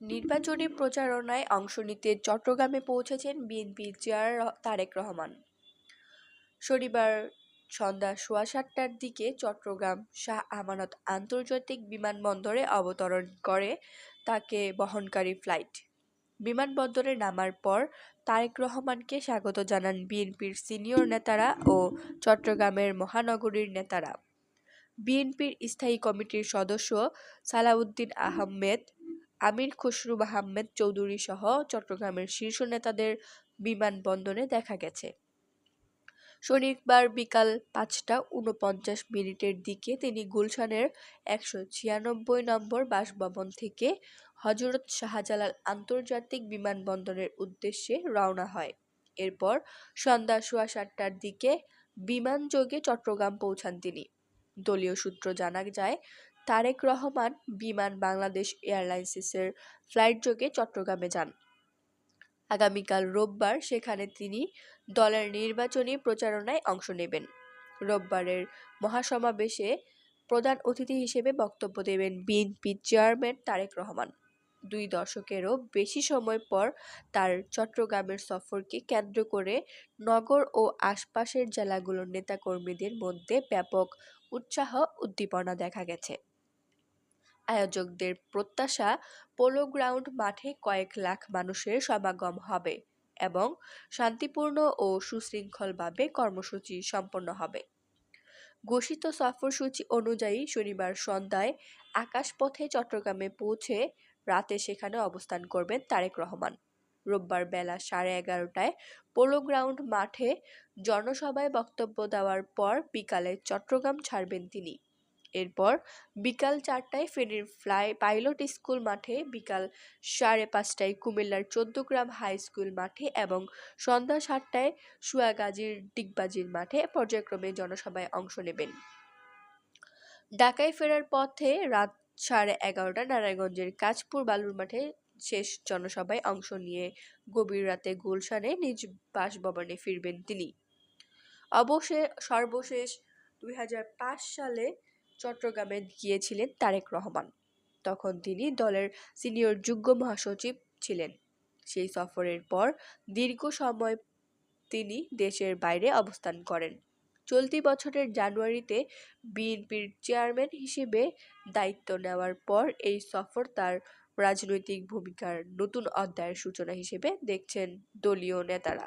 নির্বাচনী প্রচারণায় অংশ নিতে চট্টগ্রামে পৌঁছেছেন বিএনপি চেয়ার তারেক রহমান। শনিবার সন্ধ্যা সোয়া সাতটার দিকে চট্টগ্রাম শাহ আমানত আন্তর্জাতিক বিমানবন্দরে অবতরণ করে তাকে বহনকারী ফ্লাইট। বিমানবন্দরে নামার পর তারেক রহমানকে স্বাগত জানান বিএনপির সিনিয়র নেতারা ও চট্টগ্রামের মহানগরীর নেতারা। বিএনপির স্থায়ী কমিটির সদস্য সালাউদ্দিন আহমেদ আমির খসরু আহমেদ চৌধুরী সহ চট্টগ্রামের শীর্ষ নেতাদের বিমানবন্দরে দেখা গেছে। শনিবার বিকাল পাঁচটা উনপঞ্চাশ মিনিটের দিকে তিনি গুলশানের একশো ছিয়ানব্বই নম্বর বাসভবন থেকে হজরত শাহজালাল আন্তর্জাতিক বিমানবন্দরের উদ্দেশ্যে রওনা হয়। এরপর সন্ধ্যা সোয়া সাতটার দিকে বিমানযোগে চট্টগ্রাম পৌঁছান তিনি। দলীয় সূত্র জানা যায় তারেক রহমান বিমান বাংলাদেশ এয়ারলাইন্সের ফ্লাইট যোগে চট্টগ্রামে যান। আগামীকাল রোববার সেখানে তিনি দলের নির্বাচনী প্রচারণায় অংশ নেবেন। রোববারের মহাসমাবেশে প্রধান অতিথি হিসেবে বক্তব্য দেবেন বিএনপি চেয়ারম্যান তারেক রহমান। দুই দশকেরও বেশি সময় পর তার চট্টগ্রামের সফরকে কেন্দ্র করে নগর ও আশপাশের জেলাগুলোর নেতাকর্মীদের মধ্যে ব্যাপক উৎসাহ উদ্দীপনা দেখা গেছে। আয়োজকদের প্রত্যাশা, পোলো গ্রাউন্ড মাঠে কয়েক লাখ মানুষের সমাগম হবে এবং শান্তিপূর্ণ ও সুশৃঙ্খলভাবে কর্মসূচি সম্পন্ন হবে। ঘোষিত সফরসূচি অনুযায়ী শনিবার সন্ধ্যায় আকাশপথে চট্টগ্রামে পৌঁছে রাতে সেখানে অবস্থান করবেন তারেক রহমান। রোববার বেলা সাড়ে এগারোটায় পোলো গ্রাউন্ড মাঠে জনসভায় বক্তব্য দেওয়ার পর বিকালে চট্টগ্রাম ছাড়বেন তিনি। এরপর বিকাল চারটায় ফেনীর ফ্লাই পাইলট স্কুল মাঠে বিকাল সাড়ে পাঁচটায় কুমিল্লার চোদ্দগ্রাম হাই স্কুল মাঠে এবং সন্ধ্যা সাতটায় সুয়াগাজীর ডিগবাজির মাঠে পর্যায়ক্রমে জনসভায় অংশ নেবেন। ঢাকায় ফেরার পথে রাত সাড়ে এগারোটা নারায়ণগঞ্জের কাজপুর বালুর মাঠে শেষ জনসভায় অংশ নিয়ে গভীর রাতে গুলশানে নিজ বাসভবনে ফিরবেন তিনি। অবশ্যই সর্বশেষ দুই হাজার পাঁচ সালে চট্টগ্রামে গিয়েছিলেন তারেক রহমান। তখন তিনি দলের সিনিয়র যুগ্ম মহাসচিব ছিলেন। সেই সফরের পর দীর্ঘ সময় তিনি দেশের বাইরে অবস্থান করেন। চলতি বছরের জানুয়ারিতে বিএনপির চেয়ারম্যান হিসেবে দায়িত্ব নেওয়ার পর এই সফর তার রাজনৈতিক ভূমিকার নতুন অধ্যায়ের সূচনা হিসেবে দেখছেন দলীয় নেতারা।